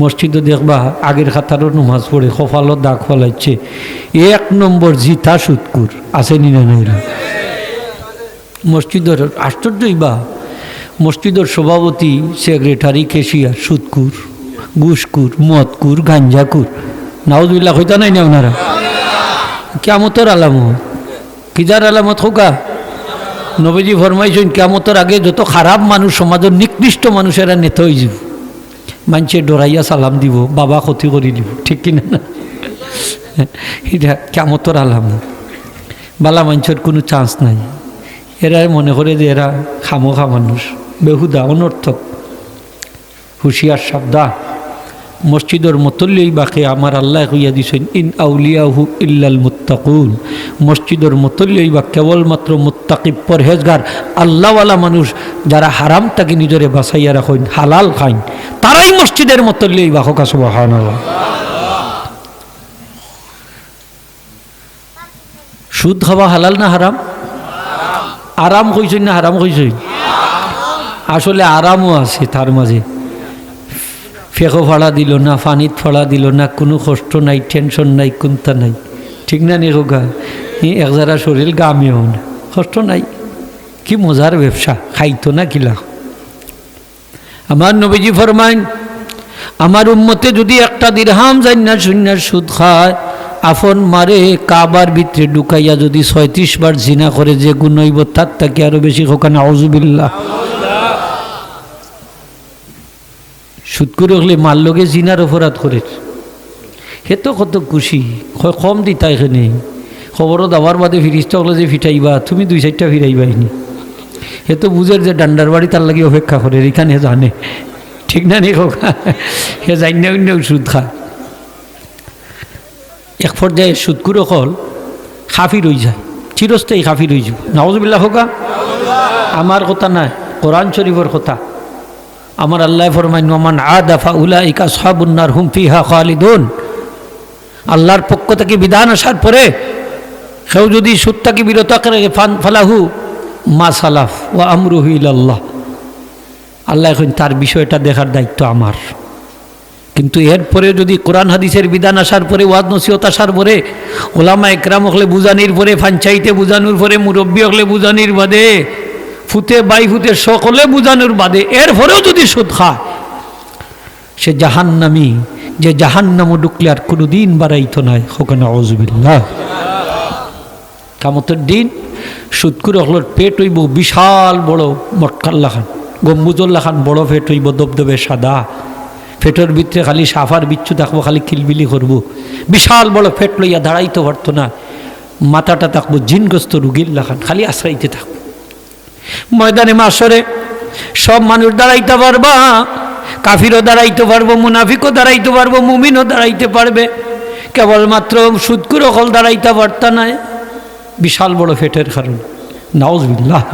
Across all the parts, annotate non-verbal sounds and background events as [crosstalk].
মসজিদে দেখবা আগের খাতারও নমাজ পড়ে কপালত দাগ ফলাইছে। এক নম্বর জিতা সুৎকুর আসেনি না নাইরা মসজিদের আশ্চর্যই বা মসজিদের সভাপতি, সেক্রেটারি কেশিয়ার, সুৎকুর ঘুষকুর মদকুর, গাঞ্জাকুর। নাউজবিল্লা হইতা নাই না ওনারা? কেমতর আলামত। কিজার আলামত হোকা নবীজি ফরমাইছেন কেমতর আগে যত খারাপ মানুষ, সমাজের নিকৃষ্ট মানুষেরা নেতা হয়ে যাব মানুষে ডরাইয়া সালাম দিব, বাবা ক্ষতি করে দিব, ঠিক কিনা না? এটা কেমতর আলামত বালা মানুষের কোনো চান্স নাই। এরা মনে করে যে এরা খামোখা মানুষ, বেহুদা, অনর্থক। হুশিয়ার সাবধান। মসজিদের মতল্যই বাকে, আমার আল্লাহ কইয়া দিছেন, ইন আউলিয়াহু ইল্লাল মুত্তাকুন। মসজিদের মতল্যই বা কেবলমাত্র মুত্তাকিব, পরহেজগার, আল্লাহওয়ালা মানুষ যারা হারাম তাকে নিজরে বাসাইয়া রাখেন, হালাল খাইন, তারাই মসজিদের মতল্যই বা হোকা সুবাহান সুদ খাওয়া হালাল না হারাম? আরাম কইছেন না হারাম কইছেন? আসলে আরামও আছে তার মাঝে। ফেঁকো ফাড়া দিল না, ফানিত ফাড়া দিল না, কোনো কষ্ট নাই, টেনশন নাই, কুন্তা নাই। ঠিক না নি গা এক যারা শরীর গামেও না কষ্ট নাই। কি মজার ব্যবসা খাইতো না কিলা। আমার নবীজি ফরমাইন আমার উম্মতে যদি একটা দিরহাম যাই না শূন্যার সুদ খায়, আফন মারে কাবার ভিতরে ঢুকাইয়া যদি ছয়ত্রিশ বার জিনা করে যে গুণ হইব তার তাকে আরও বেশি খোকানা আউজুবিল্লাহ সুদ করে হলে মার লগে জিনার অপরাধ করে সে তো কত খুশি? কম দিতা এখানে খবরও দাবার বাদে ফিরিস্তা হলে যে ফিটাইবা, তুমি দুই চারটা ফিরাইবাইনি সে তো বুঝের যে ডান্ডার বাড়ি তার লাগে অপেক্ষা করে, এখানে জানে। ঠিক না নেই খোকা? সে না অন্য সুদ খা। এক পর্যায়ে সুদকুরো হল খাফি রই যায়। চিরস্থায়ী খাফি রই যাব। নওয়াজবিল্লা হোকা আমার কথা নাই, কোরআন শরীফের কথা। আমার আল্লাহ ফরমাই আ দাফা উলা ইকা সাবুন্নার হুম ফিহা খালিদুন। আল্লাহর পক্ষ থেকে বিধান আসার পরে কেউ যদি সুত্তাকে বিরত করে ফান ফালাহু, মা সালাফ ও আমরুহু ইল্লাহ আল্লাহ এখন তার বিষয়টা দেখার দায়িত্ব আমার। কিন্তু এরপরে যদি কোরআন হাদিসের বিধান আসার পরে ওয়াদ নসিহত আসার পরে, ওলামা একরাম হলে বুঝানির পরে ফাঞ্চাইতে বুঝানোর পরে, মুরব্বী হলে বুঝানির বাদে, ফুতে বাই ফুতে সকলে বুঝানোর বাদে, এরপরেও যদি সুদ খায়, সে জাহান্নামি, যে জাহান্নামও ঢুকলে আর কোনো দিন বাড়াইতো নয় হোকানা অজবিল্লাহ কামতের দিন সুদকুর হলোর পেট হইব বিশাল বড় মটকাল্লা খান গম্বুজল্লা খান বড় পেট হইব দবদবে সাদা। ফেটের ভিতরে খালি সাফার বিচ্ছু থাকব, খালি কিলবিলি করব। বিশাল বড় ফেট লইয়া দাঁড়াইতে পারতো না। মাথাটা থাকব জিনগ্রস্ত রুগীর লাখান, খালি আশ্রাইতে থাকব। ময়দানে মাসরে সব মানুষ দাঁড়াইতে পারবা, কাফিরও দাঁড়াইতে পারব, মুনাফিকও দাঁড়াইতে পারব, মুমিনও দাঁড়াইতে পারবে। কেবলমাত্র সুদকুরও হল দাঁড়াইতে পারতা নাই। বিশাল বড় ফেটের কারণ। নাউজবিল্লাহ।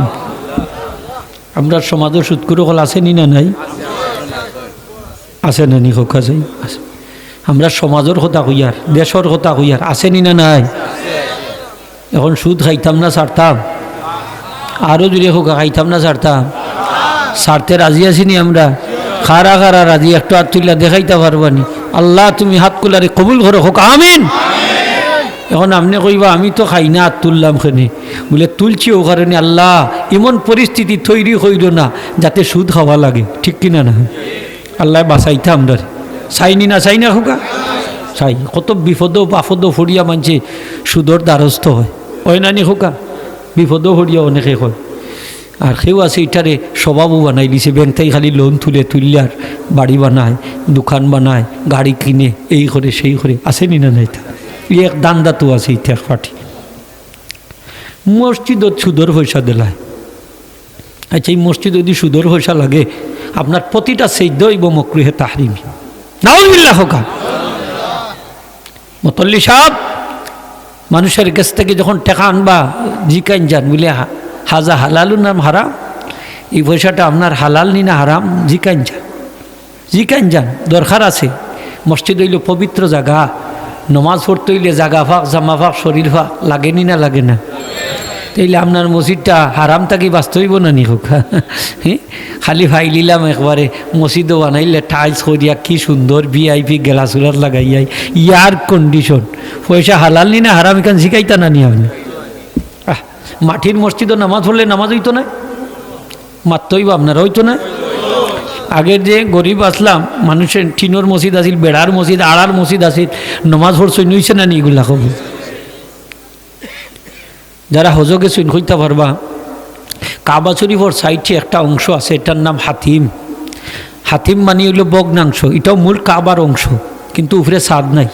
আমরা সমাজও সুদকুরও হল আসেনি না নাই? আছে না নি হোক, আছে। আমরা সমাজের কথা কইয়ার, দেশের কথা কইয়ার আসেনি না নাই? এখন সুদ খাইতাম না, ছাড়তাম। আরও যদি হোক, খাইতাম না, ছাড়তাম। ছাড়তে রাজি আছিনি আমরা? খারা খারা রাজি, একটু হাত তুলিয়া দেখাইতে পারবানি আল্লাহ, তুমি হাত কুলারে কবুল করো, হোক, আমিন। এখন আপনি কইবা, আমি তো খাই না তুললাম খানে বলে, তুলছি ও কারণে আল্লাহ এমন পরিস্থিতি তৈরি হইল না, যাতে সুদ খাওয়া লাগে। ঠিক কিনা না? আল্লাহ বাঁচাইতে আমরা। চাইনি না চাই না হোকা চাই কত বিপদ বাফদ ফড়িয়া মানছে, সুদর দ্বারস্থ হয়। হয় নানি হোকা বিপদ ফড়িয়া অনেকে হয়। আর সেও আছে এটারে স্বভাবও বানাই দিছে ব্যাংকটাই খালি লোন তুলে তুললে আর বাড়ি বানায়, দোকান বানায়, গাড়ি কিনে, এই করে, সেই করে আসেনি না নাই এক দান্দা তো আছে ইতিহাস পাঠি মসজিদত সুদর পয়সা দিলায়। আচ্ছা এই মসজিদ যদি সুদর পয়সা লাগে, আপনার প্রতিটা সেদ্য ইব মকরুহে তাহরিমি। নাউজবিল্লাহ হোকা। মতল্লি সাহ মানুষের কাছ থেকে যখন টেকা আনবা, জিকাইন যান, বলে হাজা হালালু নাম হারাম? এই পয়সাটা আপনার হালাল নি না হারাম? জিকাইন যান। জিকাইন যান, দরকার আছে। মসজিদ হইল পবিত্র জায়গা। নমাজ পড়তে হইলে জাগা ফাঁক জামা ফাঁক শরীর ফাঁক লাগেনি না, লাগে না? তাইলে আপনার মসজিদটা হারাম থাকি বাস্তবিব না নি হোক? [laughs] খালি ফাইলিলাম একবারে, মসজিদও বানাইলে টাইলস করিয়া কি সুন্দর ভিআইপি গ্লাসুলার লাগাইয়াই ইয়ার কন্ডিশন পয়সা হালাল নি না হারাম, এখান শিখাইতা না নি আপনি? মাটির মসজিদও নামাজ পড়লে নামাজ হইতো না? মাত্রই বা আপনার হইতো না? আগের যে গরিব আসলাম, মানুষের টিনোর মসজিদ আছিল, বেড়ার মসজিদ, আড়ার মসজিদ আছিল, নমাজ পড়ছই নইছে না নি এগুলা যারা হজ গেছেন হইতে পারবা, কাবা শরীফর সাইডে একটা অংশ আছে, এটার নাম হাতিম। হাতিম মানে হইল বগ্নাংশ এটাও মূল কাবার অংশ, কিন্তু উপরে সাদ নাই।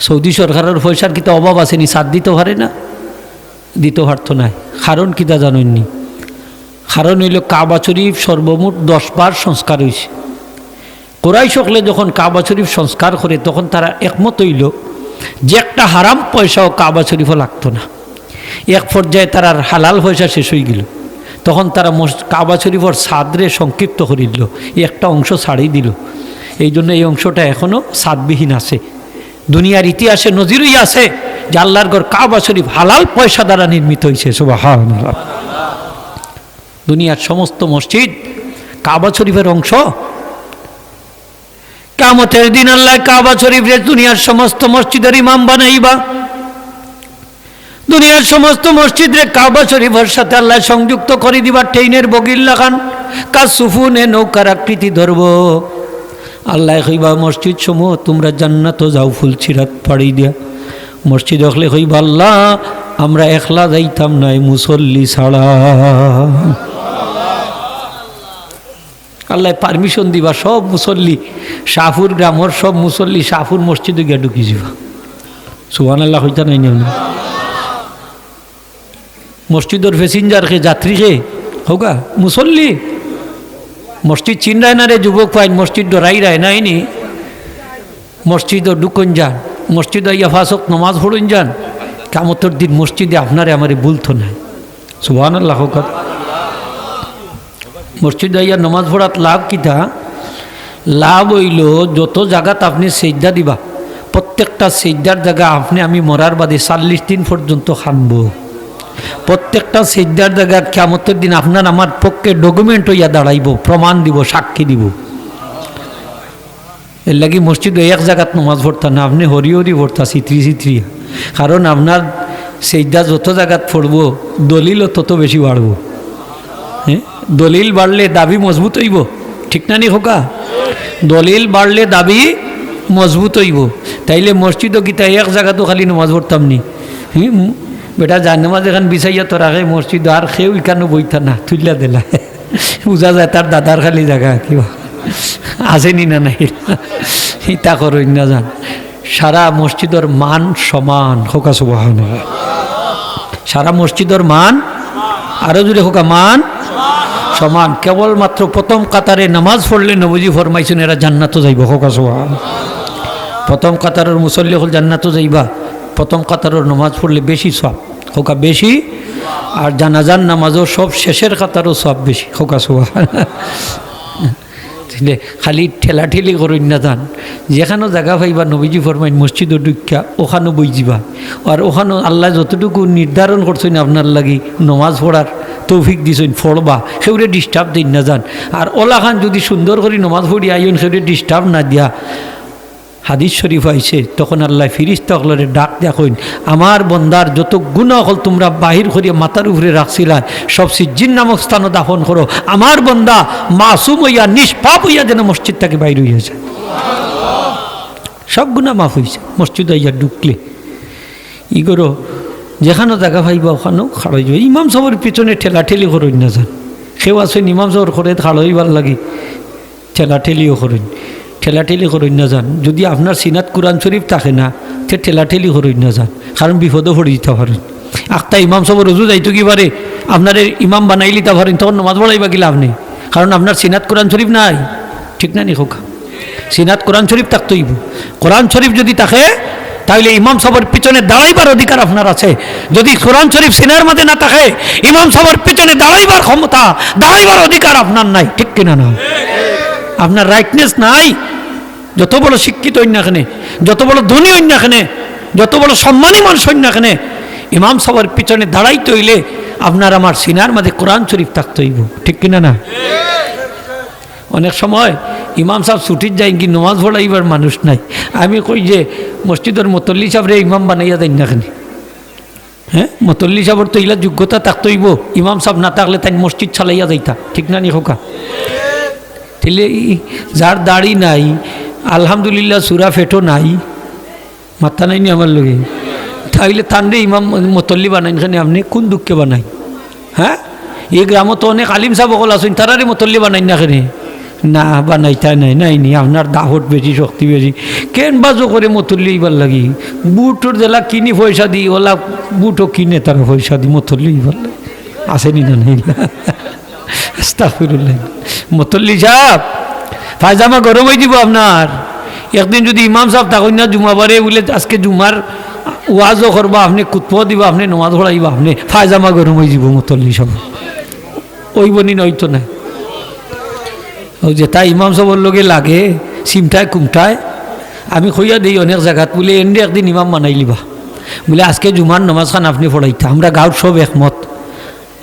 সৌদি সরকারের পয়সার কিন্তু অভাব আছে নি, সাদ দিতে পারে না? দিতে পারতো না কারণ কিতা জানেননি? কারণ হইল কাবা শরীফ সর্বমোট দশ বার সংস্কার হয়েছে কোরাই সকলে যখন কাবা শরীফ সংস্কার করে, তখন তারা একমত হইল যে একটা হারাম পয়সাও কাবা শরীফও লাগতো না। এক পর্যায়ে তার হালাল পয়সা শেষ হয়ে গেল। তখন তারা কাবা শরীফর সাদরে সংক্ষিপ্ত করে দিল, একটা অংশ ছাড়িয়ে দিল। এই জন্য এই অংশটা এখনও সাদবিহীন আছে। দুনিয়ার ইতিহাসে নজিরই আছে যে আল্লাহর ঘর কাবা শরীফ হালাল পয়সা দ্বারা নির্মিত হয়েছে সুবাহ দুনিয়ার সমস্ত মসজিদ কাবা শরীফের অংশ। কামতের দিন আল্লাহ কাবা শরীফের দুনিয়ার সমস্ত মসজিদের ইমাম বানাইবা। দুনিয়ার সমস্ত মসজিদে কাবা শরীফের সাথে আল্লাহ সংযুক্ত করে দিবা, ট্রেনের বগির লাগান কাজ সুফুনে নৌকার আকৃতি ধরব। আল্লাহ হইবা মসজিদ সমূহ, তোমরা জান্নাত যাও, ফুল ছিরাত পাড়ি দিয়া। মসজিদ হলে কইবা, আল্লাহ, আমরা একলা যাইতাম নাই, মুসল্লি ছাড়া। আল্লাহ পারমিশন দিবা, সব মুসল্লি শাহপুর গ্রামর, সব মুসল্লি শাহপুর মসজিদে গিয়ে ঢুকি যাবা সুহান আল্লাহ হইতা নাই না মসজিদর প্যাসেঞ্জারকে যাত্রীকে হোকা মুসল্লি। মসজিদ চিন্তায় না রে, যুবক পাইন, মসজিদ ডরাই রায় নাইনি মসজিদও ঢুকন যান, মসজিদ ইয়া ফাঁসক নমাজ পড়ুন যান। কামতর দিন মসজিদে আপনারে আমারে বলতো না সুহান আল্লাহ হোক মসজিদ ইয়া নমাজ পড়াত লাভ কিতা লাভ হইল যত জায়গাত আপনি সেজদা দিবা, প্রত্যেকটা সেজদার জায়গা আপনি আমি মরার বাদে চাল্লিশ দিন পর্যন্ত খানব। প্রত্যেকটা সেজদার জায়গা কেমতের দিন আপনার আমার পক্ষে ডকুমেন্ট হইয়া দাঁড়াইব, প্রমাণ দিব, সাক্ষী দিব। এর লাগি মসজিদ এক জায়গাত নমাজ পড়তা না, আপনি হরি হরি পড়তা চিত্রি চিত্রি কারণ আপনার সেইদা যত জায়গাত পড়ব, দলিলও তত বেশি বাড়ব। দলিল বাড়লে দাবি মজবুত হইব। ঠিক না নি হোকা দলিল বাড়লে দাবি মজবুত হইব। তাইলে মসজিদও গীতা এক জায়গাতো খালি নমাজ পড়তাম নি। বেটা জান নামাজ এখান বিচাইয়া তোর আগে মসজিদ, আর সেও ইখানো বইতা না তুললা দিলা। বুঝা যায় তার দাদার খালি জায়গা, কিবা। আসেনি না নাই? ইতা করই না যান সারা মসজিদর মান সমান হোকা সুবাহন সারা মসজিদর মান, আরও জুড়ে হোকা মান সমান, কেবলমাত্র প্রথম কাতারে নামাজ পড়লে নবজি ফরমাইছেন, এরা জান্নাত যাইব হোকা সুবাহন প্রথম কাতারের মুসল্লি হল জান্নাত যাইবা, প্রথম কাতারের নামাজ পড়লে বেশি সব, হোকা বেশি। আর জানাজান নামাজও সব শেষের কাতারও সব বেশি, হোকা তাহলে খালি ঠেলা ঠেলি করুন না যান যেখানেও জায়গা পাইবা, নবীজি ফরমাইন মসজিদ দুঃখা ওখানেও বই যাবা আর ওখানেও আল্লাহ যতটুকু নির্ধারণ করছেন আপনার লাগি, নমাজ পড়ার তৌফিক দিছেন ফড়বা সেগুলো ডিস্টার্ব দিন না যান। আর ওলা খান যদি সুন্দর করে নমাজ পড়ি আইন, সেগুলো ডিস্টার্ব না দিয়া। হাদিস শরীফ আইছে, তখন আল্লাহ ফিরিস তকলরে ডাক দেখুন আমার বন্দার যত গুণা হল তোমরা বাহির করিয়া মাথার উপরে রাখছিলা, সব সিজ্জিন নামক স্থানও দাফন করো। আমার বন্দা মাসুম হইয়া, নিষ্পাপ হইয়া যেন মসজিদ থেকে বাইর হইয়াছে সব গুণা মাফ হয়েছে মসজিদ হইয়া ঢুকলে। ই যেখানেও জায়গা পাইবা, ওখানেও খাড়াই যাবে ইমাম সবর পিছনে ঠেলা ঠেলি করুন না যান। সেও আছেন, ইমাম সবর করে খাড়াইবার লাগে ঠেলা ঠেলিও করুন। ঠেলাঠেলি করুন না যান। যদি আপনার সিনাত কোরআন শরীফ থাকে না, সে ঠেলাঠেলি করুন না যান। কারণ বিপদও পড়ে দিতে পারেন আখতা ইমাম সব রজু যাইতো কি পারে? আপনার ইমাম বানাই লিতে পারেন, তখন নমাজ পড়াইবা কি লাভ নেই? কারণ আপনার সিনাত কোরআন শরীফ নাই। ঠিক না নি খোকা? সিনাত কোরআন শরীফ থাকতেইব। কোরআন শরীফ যদি থাকে তাহলে ইমাম সবর পিছনে দাঁড়াইবার অধিকার আপনার আছে। যদি কোরআন শরীফ সিনার মধ্যে না থাকে, ইমাম সবর পিছনে দাঁড়াইবার ক্ষমতা, দাঁড়াইবার অধিকার আপনার নাই। ঠিক কিনা না? আপনার রাইটনেস নাই। যত বড় শিক্ষিত অন্যখানে যত বড় ধনী অন্যখানে যত বড় সম্মানী মানুষ অন্যখানে ইমাম সবার পিছনে দাঁড়াইতে হইলে আপনার আমার সিনার মাঝে কোরআন শরীফ থাকতে হইব। ঠিক কিনা না? অনেক সময় ইমাম সাহেব ছুটির যাই কি নমাজ পড়াইবার মানুষ নাই। আমি কই যে মসজিদের মতল্লি সাহেবরে ইমাম বানাইয়া দেন না খানি হ্যাঁ মতল্লি সাহেবর তো ইলা যোগ্যতা থাকতে হইব ইমাম সাহেব না থাকলে তাই মসজিদ চালাইয়া যাইতা। ঠিক না নি খোকা? তাহলে যার দাড়ি নাই, আলহামদুলিল্লাহ সুরা ফেটো নাই, মাথা নাই নি আমার লগে। তাইলে তান্ডে ইমাম মতল্লি বানাইন খানে আপনি কোন দুঃখে বানাই? হ্যাঁ এই গ্রামত অনেক আলিম সাহেব সকল আছেন তারারে মতল্লি বানাই না খানে না বানাইতা নাই নাই নি, আপনার দাহট বেশি শক্তি বেশি কেন বাজো করে মতল্লি এইবার লাগি? বুটোর জেলা কিনি পয়সা দি, ওলা বুটও কিনে তারা পয়সা দি মতল্লি লাগে। আসেনি না নাই? আস্তাগফিরুল্লাহ। মতল্লি সাহেব ফায়জামা গরম হয়ে দিব আপনার। একদিন যদি ইমাম সাহেব থাকুন না জুমাবারে বলে, আজকে জুমার ওয়াজও করবা, আপনি কুতফও দিবা, আপনি নমাজ পড়াইবা, আপনি ফায়জামা গরম হয়ে যাব মতল্লি সব। ওই বনি নয়তো না যে তাই ইমাম সাহেবের লগে লাগে চিমটায় কুমটায় আমি কইয়া দিই অনেক জায়গাত বলে এনে একদিন ইমাম বানাই লিবা। বলে আজকে জুমার নমাজ খান আপনি পড়াইতা আমরা গাঁর সব একমত।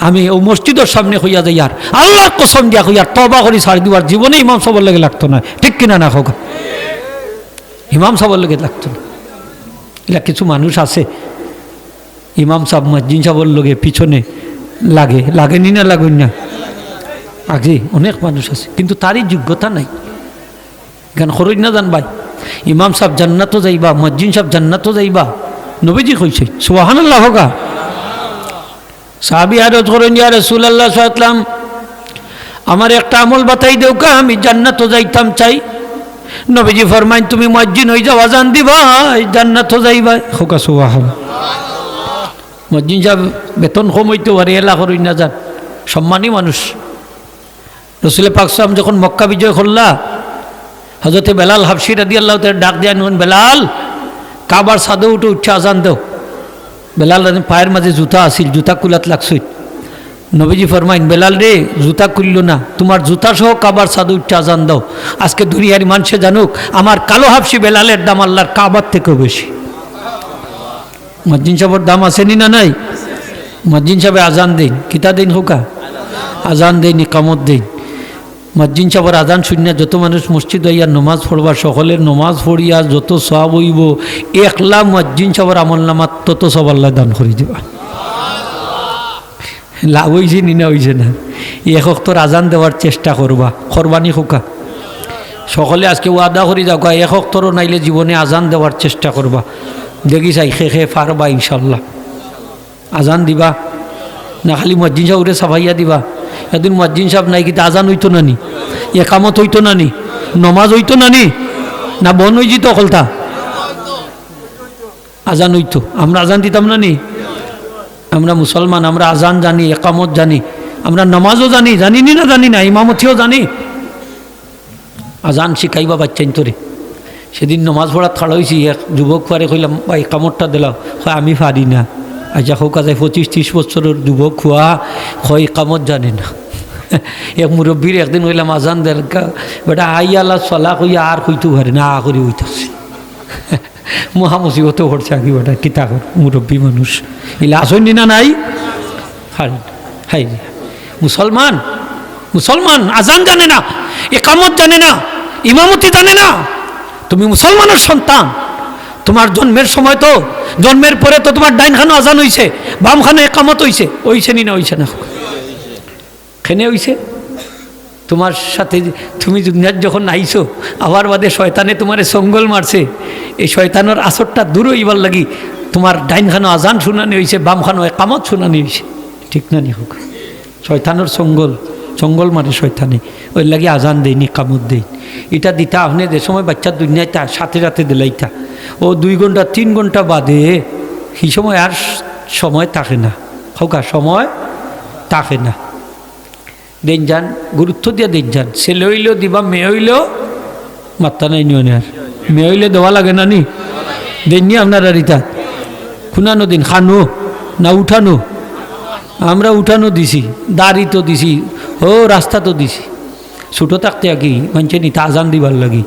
আমি ও মসজিদের সামনে হইয়া যাই আর আল্লাহ কসম দিয়া হইয়ার তবা করি ছাড়ি দিবার জীবনে ইমাম সবার লাগে লাগতো না ঠিক কিনা না হোক ইমাম সবার লাগে লাগতো না এলা কিছু মানুষ আছে, ইমাম সাহেব মসজিদ সাহেবের লগে পিছনে লাগে লাগেনি না লাগুন না? আগে অনেক মানুষ আছে, কিন্তু তারই যোগ্যতা নাই। গান খরচ না জান ভাই। ইমাম সাহেব জান্নাতও যাইবা, মসজিদ সাহেব জান্নাতও যাইবা। নবীজি কইছে সুবাহান আল্লাহ হোকা সাহাবি আরজ করেন, ইয়া রসুল্লাহ সাল্লাম আমার একটা আমল বাতাই দেও কা আমি জান্নাতও যাইতাম চাই। নবীজি ফরমাইন, তুমি মসজিদ হয়ে যাও, আজান দিবা জান্নাতও যাইবা হোকা সুবাহান মসজিদ সাহেব বেতন কম হইতে পারে, এলা করেন না যান সম্মানী মানুষ। রসুল পাক সাহেব যখন মক্কা বিজয় করলা হজরতে বেলাল হাফসি রাদি আল্লাহ ডাক দেয় নুন, বেলাল, কাবার সাদে উঠে উঠছে আজান দেও। বেলাল পায়ের মাঝে জুতা আসিল জুতা কুলাত লাগছই নবীজি ফরমাইন, বেলাল রে, জুতা খুলল না, তোমার জুতা সহ কাবার সাদে আজান দাও। আজকে দুনিয়ার মানুষে জানুক, আমার কালো হাফসি বেলালের দাম আল্লাহর কাবার থেকেও বেশি। মজ্জিন সাহেবের দাম আসেনি না নাই? মজ্জিন সাহেবে আজান দিন, কিতা দিন হোকা আজান দেন, ইকামত দেন। মসজিদ সাহেবের আজান শূন্য, যত মানুষ মসজিদ হইয়া নমাজ পড়বা সকলের নমাজ পড়িয়া যত সব হইব, একলা মসজিদ সাহেবের আমল নামা তত সব আল্লাহ দান করে দিবা। লাভ হয়েছে নি না হয়েছে না? এক অক্তর আজান দেওয়ার চেষ্টা করবা করবানি হোকা সকলে আজকে ওয়াদা করি যাও এক অক্তরও নাইলে জীবনে আজান দেওয়ার চেষ্টা করবা দেখি চাই, খে খে পারবা ইনশাল্লাহ আজান দিবা, না খালি মসজিদ সাহেবরে সাফাইয়া দিবা। এদিন মসজিদ সাহেব নাই কিন্তু আজান হইতো না নি? একামত হইতো না নি? নমাজ হইতো না নি? না বন হয়ে যেত অকলতা? আজান হইতো। আমরা আজান দিতাম না নি? আমরা মুসলমান, আমরা আজান জানি, একামত জানি। আমরা নমাজও জানি জানি নি না জানি না, ইমামতিও জানি। আজান শিখাইবা বাচ্চাইন তোরে। সেদিন নমাজ পড়া থাড়া হয়েছি এক যুবক পারে কইলাম বা একামতটা দিলাম আমি পারি না। আচ্ছা হোক আছে পঁচিশ ত্রিশ বছরের যুবক খোয়া হয় কামত জানে না। এক মুরব্বীর একদিন হইলাম আজান দেল বেটা আই আল্লাহ চলা কইয়া আর কইতে পারে না, আ করে হইতেছে। মহামসিবত করছে আগে বেটা কিতা কর মুরব্বী মানুষ। ইলা আসেন না নাই? হারি হাই মুসলমান মুসলমান, আজান জানে না একামত জানে না, ইমামতি জানে না। তুমি মুসলমানের সন্তান। তোমার জন্মের সময় তো, জন্মের পরে তো তোমার ডাইনখানো আজান হইছে, বামখানে একামত হইছে। হইছে নি না হইছে না। খেনে হইছে। তোমার সাথে তুমি দুনিয়ার যখন আইছো আবার বাদে শয়তানে তোমার সঙ্গল মারছে। এই শয়তানের আসরটা দূর হইবার লাগি তোমার ডাইনখানো আজান শুনানি হয়েছে বামখানো একামত শুনানি হয়েছে ঠিক না নি হোক? শয়তানের সঙ্গল জঙ্গল মারে শয়তানে। ওই লাগি আজান দেয়নি কামত দেই। এটা দিতা আপনি যে সময় বাচ্চার দুনিয়ায় তা সাথে সাথে দিলাইতা ও দুই ঘণ্টা, তিন ঘণ্টা বাদে সেই সময় আর সময় থাকে না। হোকা সময় থাকে না। দেন যান, গুরুত্ব দিয়ে দেন যান। ছেলে হইলেও দিবা, মেয়ে হইলেও মাত্রা নাই নিও আর। মেয়ে হইলে দেওয়া লাগে না নি? দেননি আপনারা রিতা। খুনানো দিন, খানো, না উঠানো। আমরা উঠানো দিছি, দাড়ি তো দিছি। ও, রাস্তা তো দিছি। ছোটো থাকতে কি মানছে নি, তা আজান দিবার লাগি।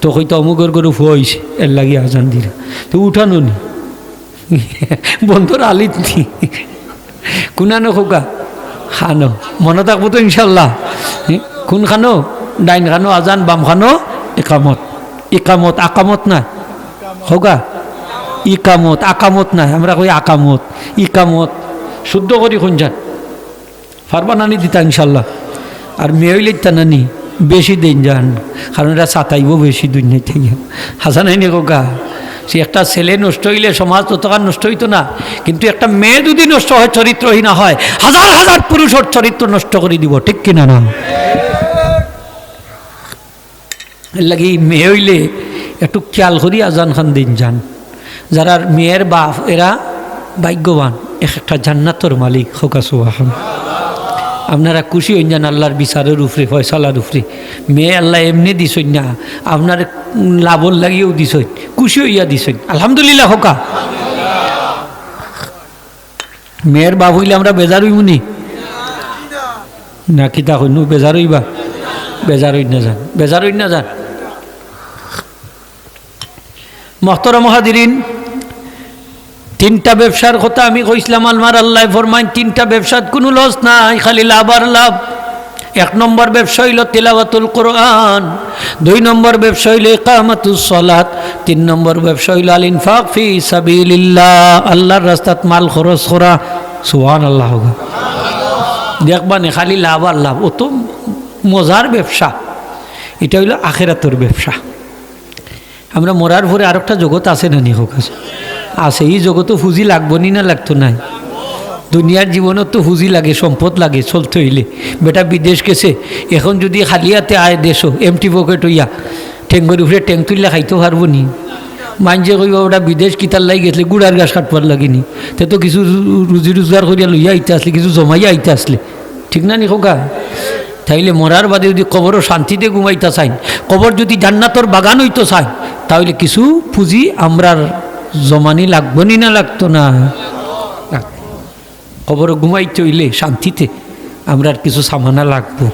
তো হয়তো অমুকের করে ফুয়াইছে এর লাগি আজান দিলা। তো উঠানো নি। [laughs] বন্ধুর আলিত নি। [laughs] কোনানো খোকা। খানো। মনে থাকব তো ইনশাল্লাহ। কোন খানো? ডাইন খানো, আজান, বাম খানো, একামত। একামত, আকামত না। হোকা ইকামত, আকামত নাই আমরা কই আকামত। ইকামত। শুদ্ধ করি খুঁজান পারবা নানি দিতা ইনশাল্লাহ আর মেয়ে হইলে নানি বেশি দিন যান, কারণ এরা সাতাইব বেশি দুনিয়া থেকে। হাসান হাইনি কোকা সে একটা ছেলে নষ্ট হইলে সমাজ ততকার নষ্ট হইতো না, কিন্তু একটা মেয়ে যদি নষ্ট হয়, চরিত্রহীন হয়, হাজার হাজার পুরুষের চরিত্র নষ্ট করে দিব, ঠিক কিনা না লাগি মেয়ে হইলে একটু খেয়াল করি আজান খান দিন যান। যারা মেয়ের বাপ, এরা ভাগ্যবান, এক একটা জান্নাতর মালিক হোকাসুয়াহাম আপনারা খুশি হইন যান আল্লাহর বিচারের উপরে, ফয়সালার উপরে। মেয়ে আল্লাহ এমনি দিছই না, আপনার লাভর লাগিয়েও দিছই খুশি হইয়া দিছই আলহামদুলিল্লাহ, হোকা। মেয়ের বাপ হইলে আমরা বেজার হইমুনি না? কিতা হইনু বেজার হইবা? বেজার হইন না যান, বেজার হইন না যান। মহতরা মহাদিরিন তিনটা ব্যবসার কথা আমি কইসলাম আলমার আল্লাহ ফরমাইন, তিনটা ব্যবসার কোনো লস নাই, খালি লাভ আর লাভ। এক নম্বর ব্যবসা হইল তেলাওয়াতুল কোরআন, দুই নম্বর ব্যবসা হইল সলাত, তিন নম্বর ব্যবসা হইল আল ইনফাক ফি সাবিলিল্লাহ, আল্লাহর রাস্তাত মাল খরচ করা। সুহান আল্লাহ হোগা দেখবা নে, খালি লাভ আর লাভ, ও তো মজার ব্যবসা। এটা হইল আখেরাতর ব্যবসা। আমরা মরার পরে আর একটা জগৎ আছে না নি, হোক আছে। আছে, এই জগতও ফুজি লাগবো নি না লাগতো নাই? দুনিয়ার জীবনত তো ফুজি লাগে, সম্পদ লাগে, চলতে হইলে। বেটা বিদেশ গেছে, এখন যদি খালিয়াতে আয় দেশও এমটি পকেট হইয়া টেঙ্গর উপরে টেং তুললে খাইতে পারব নি মাঞ্জে কইবা ওটা বিদেশ কিতার লাগি গেছিলে গুড়ার গাছ কাটবার লাগেনি। তে তো কিছু রুজি রোজগার করিয়া লইয়া আইতে আসলে, কিছু জমাইয়া আইতে আসলে। ঠিক না নি খোকা? তাইলে মরার বাদে যদি কবরও শান্তিতে ঘুমাইতে চাই কবর যদি জান্নাতর বাগান হইতো চাই তাহলে কিছু পুঁজি আমরার জমানি লাগবো নি না লাগতো না? কবর ঘুমাইতে হইলে শান্তিতে আমরা আর কিছু সামানা লাগবো।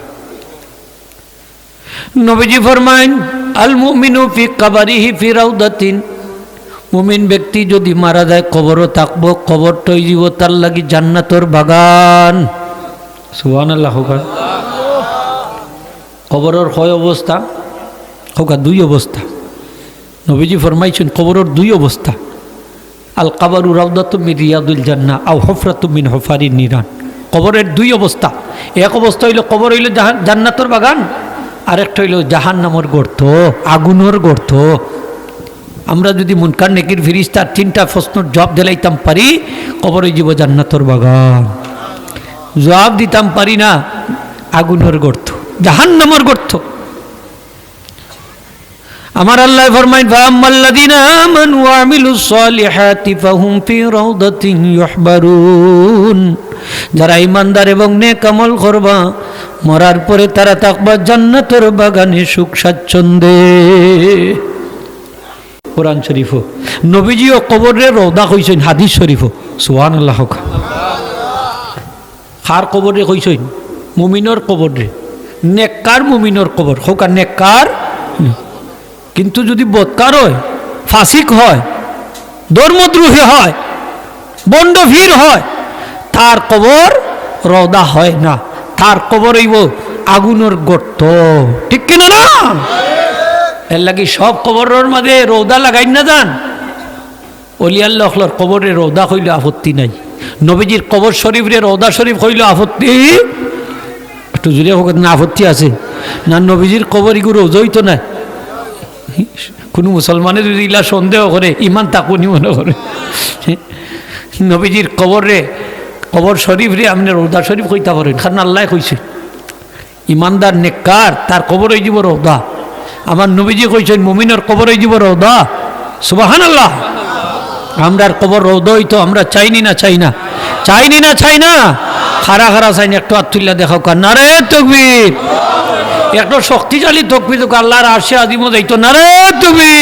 নবীজি ফরমাইন, আল মুমিনু ফি কাবারিহি ফি রাউদাতিন। মুমিন ব্যক্তি যদি মারা যায়, কবরও থাকব, কবর তৈরিব তার লাগি জান্নাতর বাগান। সুহান আল্লাহ হোকা কবরের হয় অবস্থা, হোকা দুই অবস্থা। নবীজি ফরমাইছেন, কবরের দুই অবস্থা। আল কাবারু রাউদাত মিন রিয়াদুল জান্না আও হফরাত মিন হফারি নিরান। কবরের দুই অবস্থা। এক অবস্থা হইল কবর হইল জান্নাতর বাগান, আরেকটা হইল জাহান নামর গর্ত, আগুনের গর্ত। আমরা যদি মুনকার নেকির ফিরিস্তার তিনটা প্রশ্নর জবাব দিলাইতাম পারি, কবর যাব জান্নাতর বাগান। জবাব দিতাম পারি না, আগুনের গর্ত। জাহান নামর গর্ত আমার আল্লাহ ফরমাইন, ফাআম্মাল্লাযীনা আমানু ওয়া আমিলুস সালিহাতি ফাহুম ফি রাউদাতিন ইউহবারুন। যারা ইমানদার এবং নেক আমল করবা, মরার পরে তারা থাকবা জান্নাতের বাগানে সুখ স্বাচ্ছন্দ্যে। কোরআন শরীফও নবীজিও কবরে রওদা কইছেন, হাদিস শরীফও সুবহানাল্লাহ খার কবরে কইছেন? মুমিনর কবরে। নেককার মুমিনর কবর। হোক আর নেককার কিন্তু যদি বৎকার হয়, ফাসিক হয়, ধর্মদ্রোহী হয় বন্ডভীর হয়, তার কবর রওদা হয় না। তার কবর হইব আগুনের গর্ত। ঠিক কিনা না? এর লাগি সব কবরের মাঝে রৌদা লাগাই না যান। অলিয়াল্লাহর কবরে রৌদা হইলে আপত্তি নাই। নবীজির কবর শরীফরে রৌদা শরীফ হইলে আপত্তি? একটু জুড়ে না, আপত্তি আছে। না, নবীজির কবর ইগু রোজই তো নাই। কোনো মুসলমানে যদি ইলা সন্দেহ করে ইমান তাকুনি মনে করে। নবীজির কবরে, কবর শরীফ রে আপনি রৌদা শরীফ কইতা পারেন কারণ আল্লাহ কইছে, ইমানদার নেককার, তার কবর হয়ে যাব রৌদা আমার নবীজি কইছেন, মুমিনের কবর হয়ে যাব রৌদা সুবাহান আল্লাহ আমরার কবর রৌদ হইতো আমরা চাইনি না চাই না। চাইনি না চাই না? খারা খারা চাইনি, একটু আত্মুল্লাহ দেখাও কার। না রে তকবীর। একটু শক্তিশালী তকবীর আল্লাহর আশে আদিমত এইতো না রে তুমি!